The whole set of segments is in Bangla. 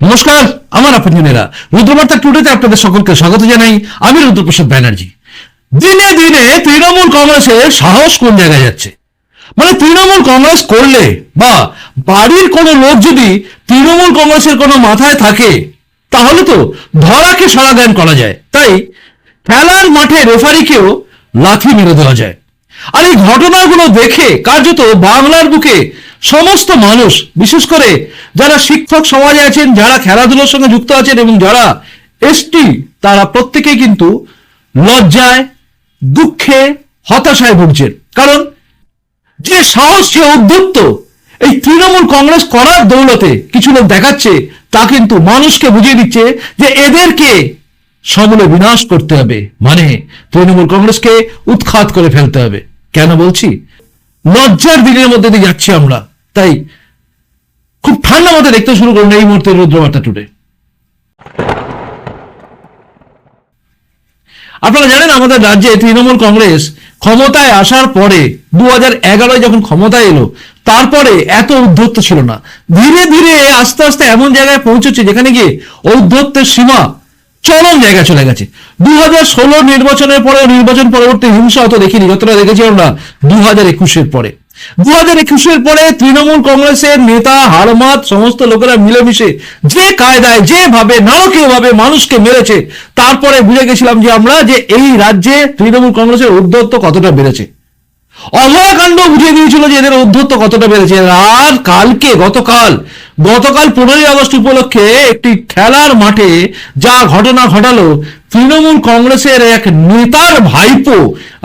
নমস্কার, আমার আপনজনেরা রুদ্রবার্তা টুডেতে আপনাদের সকলকে স্বাগত জানাই। আমি রুদ্রপ্রসাদ ব্যানার্জি। দিনে দিনে তৃণমূল কংগ্রেসের সাহস কোন জায়গায় যাচ্ছে? মানে তৃণমূল কংগ্রেস করলে বা বাড়ির কোনো লোক যদি তৃণমূল কংগ্রেসের কোনো মাথায় থাকে, তাহলে তো ধরাকে সরা জ্ঞান করা যায়। তাই খেলার মাঠে রেফারিকেও লাথি মেরে দেওয়া যায়। আর এই ঘটনাগুলো দেখে কার্যত বাংলার বুকে সমস্ত মানুষ, বিশেষ করে যারা শিক্ষক সমাজে আছেন, যারা খেলাধুলোর সঙ্গে যুক্ত আছেন এবং যারা এসটি তারা প্রত্যেকেই কিন্তু লজ্জায়, দুঃখে, হতাশায় ভুগছেন। কারণ যে সাহস, যে উদ্যত্ত এই তৃণমূল কংগ্রেস করার দৌলতে কিছু লোক দেখাচ্ছে, তা কিন্তু মানুষকে বুঝিয়ে দিচ্ছে যে এদেরকে সমূলে বিনাশ করতে হবে। মানে তৃণমূল কংগ্রেসকে উৎখাত করে ফেলতে হবে। কেন বলছি? লজ্জার দিনের মধ্যে দিয়ে যাচ্ছি আমরা। তাই খুব ঠান্ডা মতো দেখতে শুরু করুন এই মুহূর্তে রুদ্রবার্তা টুডে। আপনারা জানেন আমাদের রাজ্যে তৃণমূল কংগ্রেস ক্ষমতায় আসার পরে দু হাজার যখন ক্ষমতায় এলো, তারপরে এত উদ্ধত্ত ছিল না। ধীরে ধীরে আস্তে আস্তে এমন জায়গায় পৌঁছেছে যেখানে গিয়ে ঔদ্ধত্যের সীমা চরম জায়গায় চলে গেছে। দু হাজার ষোলো নির্বাচনের পরে নির্বাচন পরবর্তী হিংসা অত দেখিনি, যতটা দেখেছি আমরা দু হাজার একুশের পরে। দু হাজার একুশের পরে তৃণমূল কংগ্রেসের নেতা হারমাত সমস্ত লোকেরা মিলেমিশে যে কায়দায়, যেভাবে নারকীয় ভাবে মানুষকে মেরেছে, তারপরে বুঝে গেছিলাম যে আমরা যে এই রাজ্যে তৃণমূল কংগ্রেসের উদ্ধত্ত কতটা বেড়েছে। অভয়াকাণ্ড বুঝিয়ে দিয়েছিল যে এদের উদ্ধত্ত কতটা বেড়েছে। আর কালকে, গতকাল গতকাল পনেরোই আগস্ট উপলক্ষে একটি খেলার মাঠে যা ঘটনা ঘটালো, তৃণমূল কংগ্রেসের এক নেতার ভাইপো,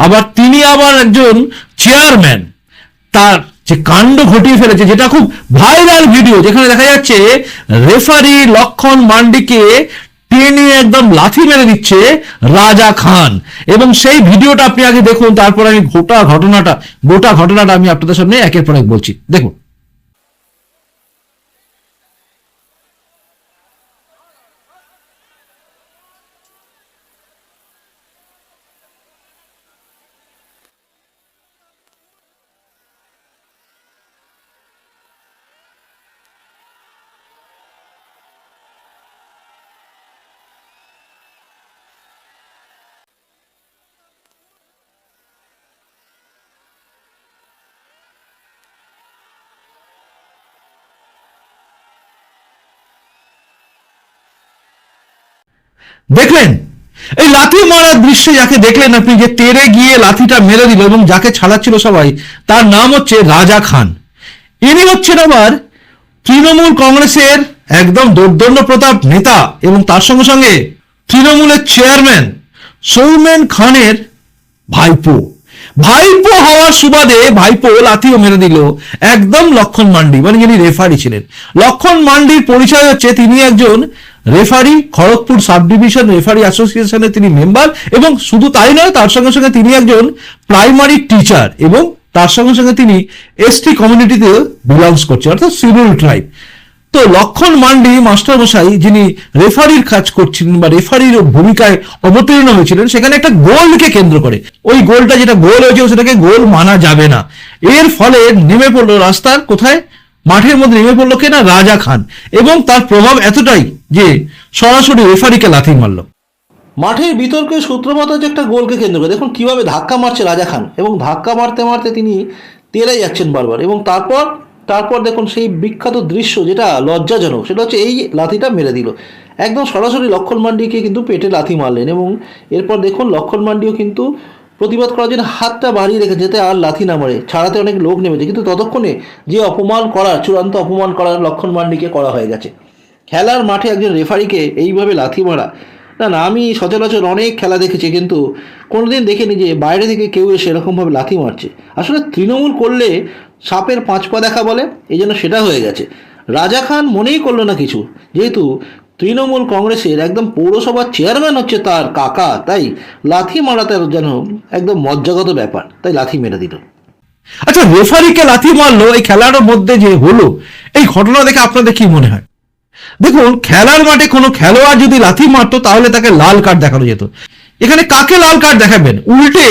আবার তিনি আবার একজন চেয়ারম্যান তার যে কাণ্ড ঘটিয়ে ফেলেছে, যেটা খুব ভাইরাল ভিডিও যেখানে দেখা যাচ্ছে রেফারি লক্ষণ মান্ডিকে টেনে একদম লাথি মেরে দিচ্ছে রাজা খান। এবং সেই ভিডিওটা আপনি আগে দেখুন, তারপর আমি গোটা ঘটনাটা গোটা ঘটনাটা আমি আপনাদের সামনে একের পর এক বলছি। দেখুন। দেখলেন? এই লাথি মারার দৃশ্যে যাকে দেখলেন আপনি যে তেরে গিয়ে লাথিটা মেরে দিল এবং যাকে ছাড়াচ্ছিল সবাই, তার নাম হচ্ছে রাজা খান। ইনি হচ্ছেন আবার তৃণমূল কংগ্রেসের একদম দোর্দণ্ড প্রতাপ নেতা এবং তার সঙ্গে সঙ্গে তৃণমূলের চেয়ারম্যান সৌমেন খানের ভাইপো। ভাইপো হওয়ার সুবাদে ভাইপো লাথিও মেরে দিল। একদম লক্ষণ মান্ডি মানে যিনি রেফারি ছিলেন। লক্ষণ মান্ডির পরিচয় হচ্ছে তিনি একজন referee, Kharagpur sub division referee অ্যাসোসিয়েশনের তিনি মেম্বার এবং শুধু তাই নয়, তার সঙ্গে সঙ্গে তিনি একজন প্রাইমারি টিচার এবং তার সঙ্গে সঙ্গে তিনি এসটি কমিউনিটিতে বিলংস করছে অর্থাৎ শিডিউল ট্রাইব। তো লক্ষণ মান্ডি মাস্টার মশাই যিনি রেফারির কাজ করছিলেন বা রেফারির ভূমিকায় অবতীর্ণ হয়েছিলেন, সেখানে একটা গোলকে কেন্দ্র করে। ওই গোলটা যেটা গোল হয়েছে সেটাকে গোল মানা যাবে না। এর ফলে নেমে পড়ল রাস্তার, কোথায়? মাঠের মধ্যে নেমে পড়ল কেনা রাজা খান। এবং তার প্রভাব এতটাই যে সরাসরি রেফারিকে লাথি মারলো। মাঠের বিতর্কের সূত্রপাত হচ্ছে একটা গোলকে কেন্দ্র করে। দেখুন, কীভাবে ধাক্কা মারছে রাজা খান। এবং ধাক্কা মারতে মারতে তিনি তেরে যাচ্ছেন বারবার। এবং তারপর তারপর দেখুন সেই বিখ্যাত দৃশ্য যেটা লজ্জাজনক, সেটা হচ্ছে এই লাথিটা মেরে দিল। একদম সরাসরি লক্ষণ মান্ডিকে কিন্তু পেটে লাথি মারলেন এবং এরপর দেখুন লক্ষণ মান্ডিও কিন্তু প্রতিবাদ করার জন্য হাতটা বাড়িয়ে রেখে যেতে আর লাথি না মারে। ছাড়াতে অনেক লোক নেমেছে, কিন্তু ততক্ষণে যে অপমান করার, চূড়ান্ত অপমান করার লক্ষণ মান্ডিকে করা হয়ে গেছে। খেলার মাঠে একজন রেফারিকে এইভাবে লাথি মারা। না না, আমি সচরাচর অনেক খেলা দেখেছি, কিন্তু কোনোদিন দেখিনি যে বাইরে থেকে কেউ এসে এরকমভাবে লাথি মারছে। আসলে তৃণমূল করলে সাপের পাঁচ পা দেখা বলে, এই জন্য সেটা হয়ে গেছে। রাজা খান মনেই করল না কিছু। যেহেতু তৃণমূল কংগ্রেসের একদম পৌরসভার চেয়ারম্যান হচ্ছে তার কাকা, তাই লাথি মারাতে যেন একদম মজ্জাগত ব্যাপার, তাই লাথি মেরে দিল। আচ্ছা রেফারিকে লাথি মারলো এই খেলার মধ্যে যে হলো, এই ঘটনা দেখে আপনাদের কি মনে হয়? দেখুন, খেলার মাঠে কোনো খেলোয়াড় যদি লাথি মারতো, তাহলে তাকে লাল কার্ড দেখানো যেত। এখানে কাকে লাল কার্ড দেখাবেন? উল্টে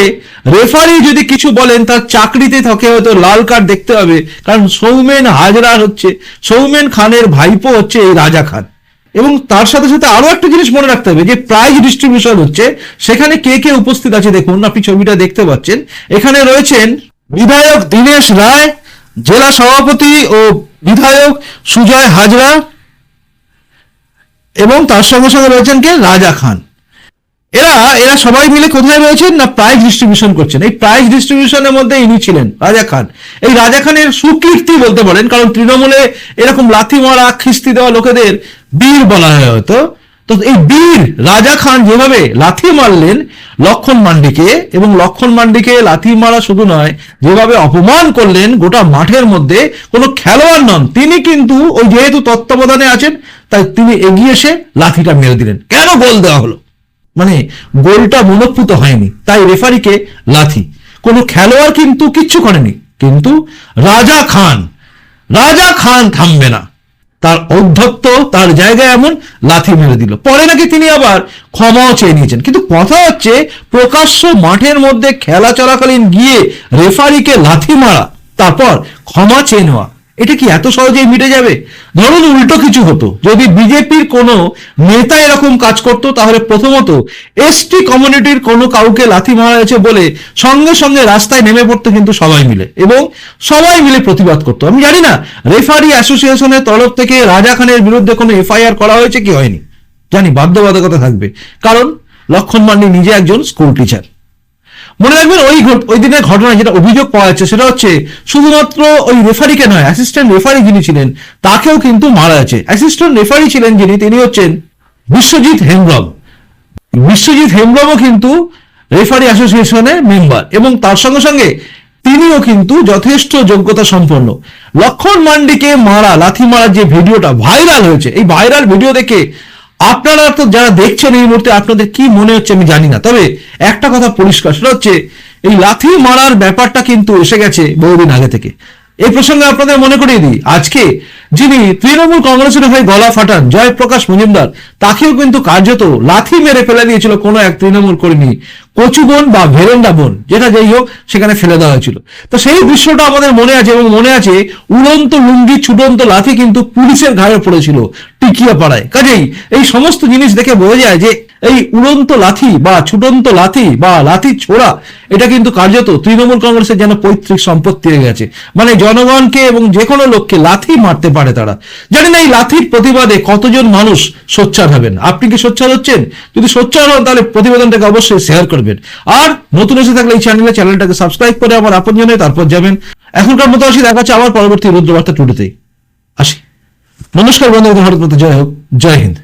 রেফারি যদি কিছু বলেন, তার চাকরিতে থাকে, হয়তো লাল কার্ড দেখতে হবে। কারণ সৌমেন হাজরা হচ্ছে, সৌমেন খানের ভাইপো হচ্ছে এই রাজা খান। এবং তার সাথে সাথে আরও একটা জিনিস মনে রাখতে হবে, যে প্রাইজ ডিস্ট্রিবিউশন হচ্ছে, সেখানে কে কে উপস্থিত আছে দেখুন, আপনি ছবিটা দেখতে পাচ্ছেন। এখানে রয়েছেন বিধায়ক দীনেশ রায়, জেলা সভাপতি ও বিধায়ক সুজয় হাজরা, এবং তার সঙ্গে সঙ্গে রয়েছেন কে? রাজা খান। এরা এরা সবাই মিলে কোথায় রয়েছেন না প্রাইজ ডিস্ট্রিবিউশন করছেন? এই প্রাইজ ডিস্ট্রিবিউশনের মধ্যে ইনি ছিলেন, রাজা খান। এই রাজা খানের সুকীর্তি বলতে পারেন, কারণ তৃণমূলে এরকম লাথি মারা, খিস্তি দেওয়া লোকেদের বীর বলা হয় হয়তো। তো এই বীর রাজা খান যেভাবে লাথি মারলেন লক্ষণ মান্ডিকে, এবং লক্ষণ মান্ডিকে লাথি মারা শুধু নয়, যেভাবে অপমান করলেন গোটা মাঠের মধ্যে, কোনো খেলোয়াড় নন। তিনি কিন্তু ওই যেহেতু তত্ত্বাবধানে আছেন, তাই তিনি এগিয়ে এসে লাথিটা মেরে দিলেন। কেন গোল দেওয়া হলো? মানে গোলটা মনোপ্রুত হয়নি, তাই রেফারিকে লাথি। কোনো খেলোয়াড় কিন্তু কিচ্ছু করেনি, কিন্তু রাজা খান রাজা খান থামবে না। তার অধ্যত্ত তার জায়গায় এমন লাথি মেরে দিল। পরে নাকি তিনি আবার ক্ষমাও চেয়ে নিয়েছেন। কিন্তু কথা হচ্ছে, প্রকাশ্য মাঠের মধ্যে খেলা চলাকালীন গিয়ে রেফারিকে লাথি মারা, তারপর ক্ষমা চেয়ে নেওয়া। এটা কি এত সহজেই মিটে যাবে? ধরুন উল্টো কিছু হতো। যদি বিজেপির কোনো নেতা এরকম কাজ করতো, তাহলে প্রথমত এসটি কমিউনিটির কোনো কাউকে লাথি মারা হয়েছে বলে সঙ্গে সঙ্গে রাস্তায় নেমে পড়তো কিন্তু সবাই মিলে এবং সবাই মিলে প্রতিবাদ করতো। আমি জানি না, রেফারি অ্যাসোসিয়েশনের তরফ থেকে রাজা খানের বিরুদ্ধে কোনো এফআইআর করা হয়েছে কি হয়নি? জানি, বাধ্যবাধকতা থাকবে। কারণ লক্ষণ মান্ডি নিজে একজন স্কুল টিচার। মনে রাখবেন ওই ওই দিনের ঘটনা, যেটা অভিযোগ পাওয়া যাচ্ছে, সেটা হচ্ছে শুধুমাত্র ওই রেফারিকে নয় অ্যাসিস্ট্যান্ট রেফারি যিনি ছিলেন, তাকেও কিন্তু মারা আছে অ্যাসিস্ট্যান্ট রেফারি ছিলেন যিনি, তিনি হচ্ছেন বিশ্বজিৎ হেমব্রম। বিশ্বজিৎ হেমব্রমও কিন্তু রেফারি অ্যাসোসিয়েশনের মেম্বার এবং তার সঙ্গে সঙ্গে তিনিও কিন্তু যথেষ্ট যোগ্যতা সম্পন্ন। লক্ষণ মান্ডিকে মারা, লাথি মারার যে ভিডিওটা ভাইরাল হয়েছে, এই ভাইরাল ভিডিও দেখে আপনারা তো যারা দেখছেন এই মুহূর্তে, আপনাদের কি মনে হচ্ছে আমি জানি না। তবে একটা কথা পরিষ্কার, সেটা হচ্ছে এই লাথি মারার ব্যাপারটা কিন্তু এসে গেছে বহুদিন আগে থেকে। এই প্রসঙ্গে আপনাদের মনে করিয়ে দিই, আজকে যিনি তৃণমূল কংগ্রেসের হয়ে গলা ফাটান জয়প্রকাশ মজুমদার, তাকেও কিন্তু কার্যত লাথি মেরে ফেলে দিয়েছিল কোনো এক তৃণমূল কর্মী, কচু বোন বা ভেরেন্ডা বোন, যেটা যাই হোক সেখানে ফেলে দেওয়া হয়েছিল। তো সেই দৃশ্যটা আমাদের মনে আছে এবং মনে আছে উড়ন্ত লুঙ্গি, ছুটন্ত লাথি কিন্তু পুলিশের ঘাড়ে পড়েছিল টিকিয়া পাড়ায় কাজেই এই সমস্ত জিনিস দেখে বোঝা যায় যে এই উড়ন্ত লাথি বা ছুটন্ত লাথি বা লাথি ছোড়া, এটা কিন্তু কার্যত তৃণমূল কংগ্রেসের যেন পৈতৃক সম্পত্তি হয়ে গেছে। মানে জনগণকে এবং যে কোনো লোককে লাথি মারতে পারে তারা। জানি না এই লাথির প্রতিবাদে কতজন মানুষ সোচ্চার হবেন? আপনি কি সোচ্চার হচ্ছেন? যদি সোচ্চার হন, তাহলে প্রতিবেদনটাকে অবশ্যই শেয়ার করবেন। আর নতুন এসে থাকলে এই চ্যানেলে চ্যানেলটাকে সাবস্ক্রাইব করে আমার আপন জনে তারপর যাবেন। এখনকার মতো আসি দেখা হচ্ছে আবার পরবর্তী রুদ্রবার্তা টুডেতেই আসি। নমস্কার বন্ধু ভারত জয় হোক, জয় হিন্দ।